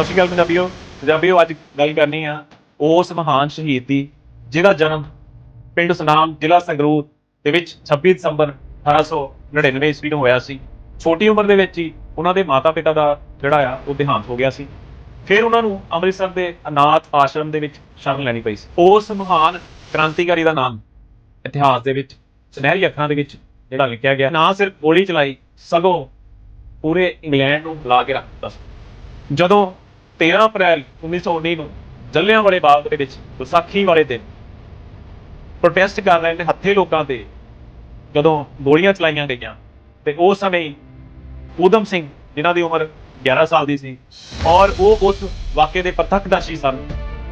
ਸਤਿ ਸ਼੍ਰੀ ਅਕਾਲ ਪੰਜਾਬੀਓ। ਪੰਜਾਬੀਓ, ਅੱਜ ਗੱਲ ਕਰਨੀ ਆ ਉਸ ਮਹਾਨ ਸ਼ਹੀਦ ਦੀ, ਜਿਹਦਾ ਜਨਮ ਪਿੰਡ ਸੁਨਾਮ ਜ਼ਿਲ੍ਹਾ ਸੰਗਰੂਰ ਦੇ ਵਿੱਚ 26 ਦਸੰਬਰ 1899 ਈਸਵੀ ਨੂੰ ਹੋਇਆ ਸੀ। ਛੋਟੀ ਉਮਰ ਦੇ ਵਿੱਚ ਹੀ ਉਹਨਾਂ ਦੇ ਮਾਤਾ-ਪਿਤਾ ਦਾ ਜਿਹੜਾ ਆ, ਉਹ ਦੇਹਾਂਤ ਹੋ ਗਿਆ ਸੀ। ਫਿਰ ਉਹਨਾਂ ਨੂੰ ਅੰਮ੍ਰਿਤਸਰ ਦੇ ਅਨਾਥ ਆਸ਼ਰਮ ਦੇ ਵਿੱਚ ਸ਼ਰਨ ਲੈਣੀ ਪਈ ਸੀ। ਉਸ ਮਹਾਨ ਕ੍ਰਾਂਤੀਕਾਰੀ ਦਾ ਨਾਮ ਇਤਿਹਾਸ ਦੇ ਵਿੱਚ, ਸੁਨਹਿਰੀ ਅੱਖਾਂ ਦੇ ਵਿੱਚ ਜਿਹੜਾ ਲਿਖਿਆ ਗਿਆ, ਨਾ ਸਿਰਫ ਗੋਲੀ ਚਲਾਈ, ਸਗੋਂ ਪੂਰੇ ਇੰਗਲੈਂਡ ਨੂੰ ਲਾ ਕੇ ਰੱਖ ਦਿੱਤਾ ਸੀ। ਜਦੋਂ 13 ਅਪ੍ਰੈਲ 1919 ਨੂੰ ਜੱਲਿਆਂਵਾਲੇ ਬਾਗ ਦੇ ਵਿੱਚ ਵਿਸਾਖੀ ਵਾਲੇ ਦਿਨ ਪ੍ਰੋਟੈਸਟ ਕਰ ਰਹੇ ਨੇ ਹੱਥੇ ਲੋਕਾਂ ਤੇ ਜਦੋਂ ਗੋਲੀਆਂ ਚਲਾਈਆਂ ਗਈਆਂ ਤੇ ਉਸ ਸਮੇਂ ਹੀ ਊਧਮ ਸਿੰਘ, ਜਿਨ੍ਹਾਂ ਦੀ ਉਮਰ 11 ਸਾਲ ਦੀ ਸੀ ਔਰ ਉਹ ਉਸ ਵਾਕਿਏ ਦੇ ਪ੍ਰਤੱਖਦਰਸ਼ੀ ਸਨ,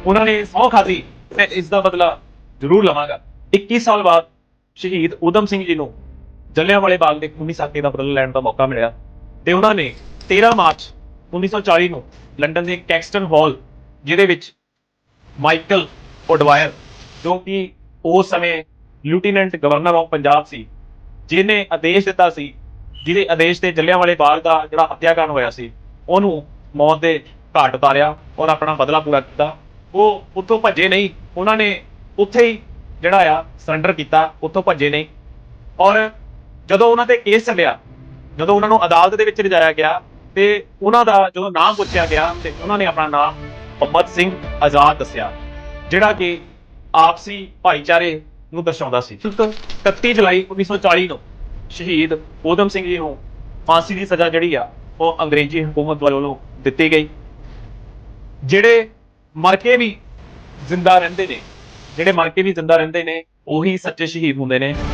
ਉਹਨਾਂ ਨੇ ਸਹੁੰ ਖਾਧੀ। ਮੈਂ ਇਸ ਦਾ ਬਦਲਾ ਜ਼ਰੂਰ ਲਵਾਂਗਾ। 21 ਸਾਲ ਬਾਅਦ ਸ਼ਹੀਦ ਊਧਮ ਸਿੰਘ ਜੀ ਨੂੰ ਜੱਲਿਆਂਵਾਲੇ ਬਾਗ ਦੇ ਖੂਨੀ ਸਾਕੇ ਦਾ ਬਦਲਾ ਲੈਣ ਦਾ ਮੌਕਾ ਮਿਲਿਆ ਤੇ ਉਹਨਾਂ ਨੇ 13 ਮਾਰਚ 1940 ਨੂੰ ਲੰਡਨ ਦੇ ਕੈਕਸਟਨ ਹਾਲ, ਜਿਹਦੇ ਵਿੱਚ ਮਾਈਕਲ ਓਡਵਾਇਰ, ਜੋ ਕਿ ਉਸ ਸਮੇਂ ਲਿeutenant ਗਵਰਨਰ ਆਫ ਪੰਜਾਬ ਸੀ, ਜਿਹਨੇ ਆਦੇਸ਼ ਦਿੱਤਾ ਸੀ, ਜਿਹਦੇ ਆਦੇਸ਼ ਤੇ ਜੱਲਿਆਂਵਾਲੇ ਬਾਗ ਦਾ ਜਿਹੜਾ ਹੱਤਿਆਕਾਂਡ ਹੋਇਆ ਸੀ, ਉਹਨੂੰ ਮੌਤ ਦੇ ਘਾਟ ਉਤਾਰਿਆ ਔਰ ਆਪਣਾ ਬਦਲਾ ਪੂਰਾ ਕੀਤਾ। ਉਹ ਉੱਥੋਂ ਭੱਜੇ ਨਹੀਂ, ਉਹਨਾਂ ਨੇ ਉੱਥੇ ਹੀ ਜਿਹੜਾ ਆ ਸਰੈਂਡਰ ਕੀਤਾ, ਉੱਥੋਂ ਭੱਜੇ ਨਹੀਂ। ਔਰ ਜਦੋਂ ਉਹਨਾਂ ਤੇ ਕੇਸ ਚੱਲਿਆ, ਜਦੋਂ ਉਹਨਾਂ ਨੂੰ ਅਦਾਲਤ ਦੇ ਵਿੱਚ ਲਿਜਾਇਆ ਗਿਆ ਤੇ ਉਹਨਾਂ ਦਾ ਜਦੋਂ ਨਾਮ ਪੁੱਛਿਆ ਗਿਆ ਤੇ ਉਹਨਾਂ ਨੇ ਆਪਣਾ ਨਾਮ ਮੁਹੰਮਦ ਸਿੰਘ ਆਜ਼ਾਦ ਦੱਸਿਆ, ਜਿਹੜਾ ਕਿ ਆਪਸੀ ਭਾਈਚਾਰੇ ਨੂੰ ਦਰਸਾਉਂਦਾ ਸੀ। 31 ਜੁਲਾਈ 1940 ਨੂੰ ਸ਼ਹੀਦ ਊਧਮ ਸਿੰਘ ਜੀ ਨੂੰ ਫਾਂਸੀ ਦੀ ਸਜ਼ਾ ਜਿਹੜੀ ਆ, ਉਹ ਅੰਗਰੇਜ਼ੀ ਹਕੂਮਤ ਵੱਲੋਂ ਦਿੱਤੀ ਗਈ। ਜਿਹੜੇ ਮਰ ਕੇ ਵੀ ਜ਼ਿੰਦਾ ਰਹਿੰਦੇ ਨੇ, ਜਿਹੜੇ ਮਰ ਕੇ ਵੀ ਜ਼ਿੰਦਾ ਰਹਿੰਦੇ ਨੇ, ਉਹੀ ਸੱਚੇ ਸ਼ਹੀਦ ਹੁੰਦੇ ਨੇ।